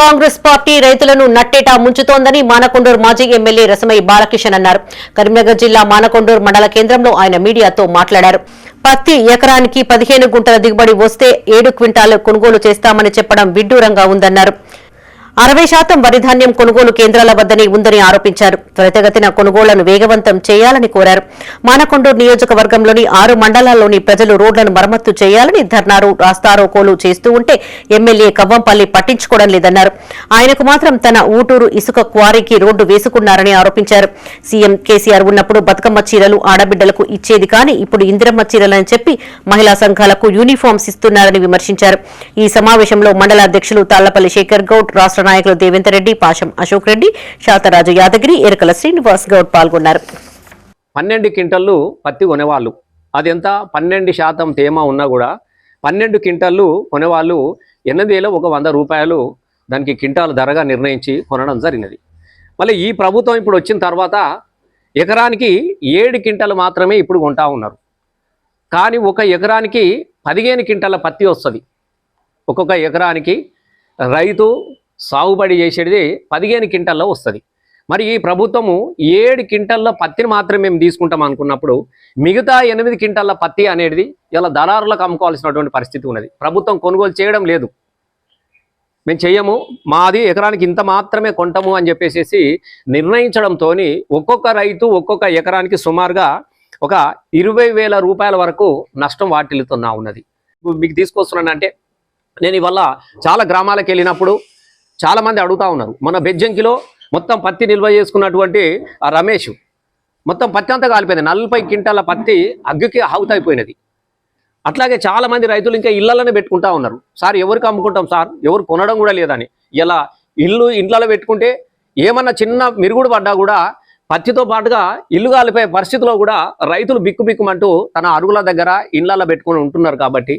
Congress party రైతులను నట్టేటా ముంచుతోందని మానకొండూరు మాజీ MLA Rasamayya Balakishan అన్నారు. కరీంనగర్ జిల్లా మానకొండూరు మండల కేంద్రంలో ఆయన మీడియాతో మాట్లాడారు. పత్తి ఎకరానికి పదిహేను గుంటల దిగుబడి వస్తే ఏడు క్వింటాలు కొనుగోలు చేస్తామని చెప్పడం విడ్డూరంగా ఉందన్నారు. అరవై శాతం వరిధాన్యం కొనుగోలు కేంద్రాల వద్దనే ఉందని ఆరోపించారు. త్వరితగతిన కొనుగోళ్ళను వేగవంతం చేయాలని కోరారు. మానకొండూరు నియోజకవర్గంలోని ఆరు మండలాల్లోని ప్రజలు రోడ్లను మరమ్మత్తు చేయాలని ధర్నారు రాస్తారోకోలు చేస్తూ ఉంటే ఎమ్మెల్యే కవ్వంపల్లి పట్టించుకోవడం లేదన్నారు. ఆయనకు మాత్రం తన ఊటూరు ఇసుక క్వారీకి రోడ్డు వేసుకున్నారని ఆరోపించారు. సీఎం కేసీఆర్ ఉన్నప్పుడు బతుకమ్మ చీరలు ఆడబిడ్డలకు ఇచ్చేది కానీ ఇప్పుడు ఇందిరమ్మ చీరలని చెప్పి మహిళా సంఘాలకు యూనిఫామ్స్ ఇస్తున్నారని విమర్శించారు. ఈ సమావేశంలో మండల అధ్యక్షులు తాళ్ళపల్లి శేఖర్ గౌడ్ రాష్ట నాయకులు దేవేందర్ రెడ్డి పాషం అశోక్ రెడ్డి శాతరాజు యాదగిరి ఎరకల శ్రీనివాస్ గౌడ్ పాల్గొన్నారు. పన్నెండు క్వింటళ్ళు పత్తి కొనేవాళ్ళు. అదెంత పన్నెండు శాతం తేమ ఉన్నా కూడా పన్నెండు క్వింటళ్ళు కొనేవాళ్ళు ఎనిమిది వేల ఒక వంద రూపాయలు దానికి క్వింటాల్ ధరగా నిర్ణయించి కొనడం జరిగినది. మళ్ళీ ఈ ప్రభుత్వం ఇప్పుడు వచ్చిన తర్వాత ఎకరానికి ఏడు క్వింటలు మాత్రమే ఇప్పుడు కొంటా ఉన్నారు. కానీ ఒక ఎకరానికి పదిహేను క్వింటాల పత్తి వస్తుంది. ఒక్కొక్క ఎకరానికి రైతు సాగుబడి చేసేది పదిహేను క్వింటల్లో వస్తుంది. మరి ఈ ప్రభుత్వము ఏడు క్వింటల్ల పత్తిని మాత్రమే మేము తీసుకుంటాం అనుకున్నప్పుడు మిగతా ఎనిమిది క్వింటల్ల పత్తి అనేది ఇలా దళారులకు అమ్ముకోవాల్సినటువంటి పరిస్థితి ఉన్నది. ప్రభుత్వం కొనుగోలు చేయడం లేదు. మేము చెయ్యము. మాది ఎకరానికి ఇంత మాత్రమే కొంటాము అని చెప్పేసి నిర్ణయించడంతో ఒక్కొక్క రైతు ఒక్కొక్క ఎకరానికి సుమారుగా ఒక ఇరవై వేల రూపాయల వరకు నష్టం వాటిల్లుతున్నా ఉన్నది. మీకు తీసుకొస్తున్నానంటే నేను ఇవల్ల చాలా గ్రామాలకు వెళ్ళినప్పుడు చాలా మంది అడుగుతా ఉన్నారు. మన బెజ్జంకిలో మొత్తం పత్తి నిల్వ చేసుకున్నటువంటి ఆ రమేష్ మొత్తం పత్తి అంతా కాలిపోయింది. నలభై క్వింటాల పత్తి అగ్గికి ఆవుతైపోయినది అట్లాగే చాలామంది రైతులు ఇంకా ఇళ్ళలోనే పెట్టుకుంటా ఉన్నారు. సార్ ఎవరికి అమ్ముకుంటాం సార్? ఎవరు కొనడం కూడా లేదని. ఇలా ఇల్లు ఇండ్లలో పెట్టుకుంటే ఏమన్నా చిన్న మిరుగుడు పడ్డా కూడా పత్తితో పాటుగా ఇల్లు కాలిపోయే పరిస్థితిలో కూడా రైతులు బిక్కు బిక్కుమంటూ తన అరుగుల దగ్గర ఇళ్ళలో పెట్టుకుని ఉంటున్నారు కాబట్టి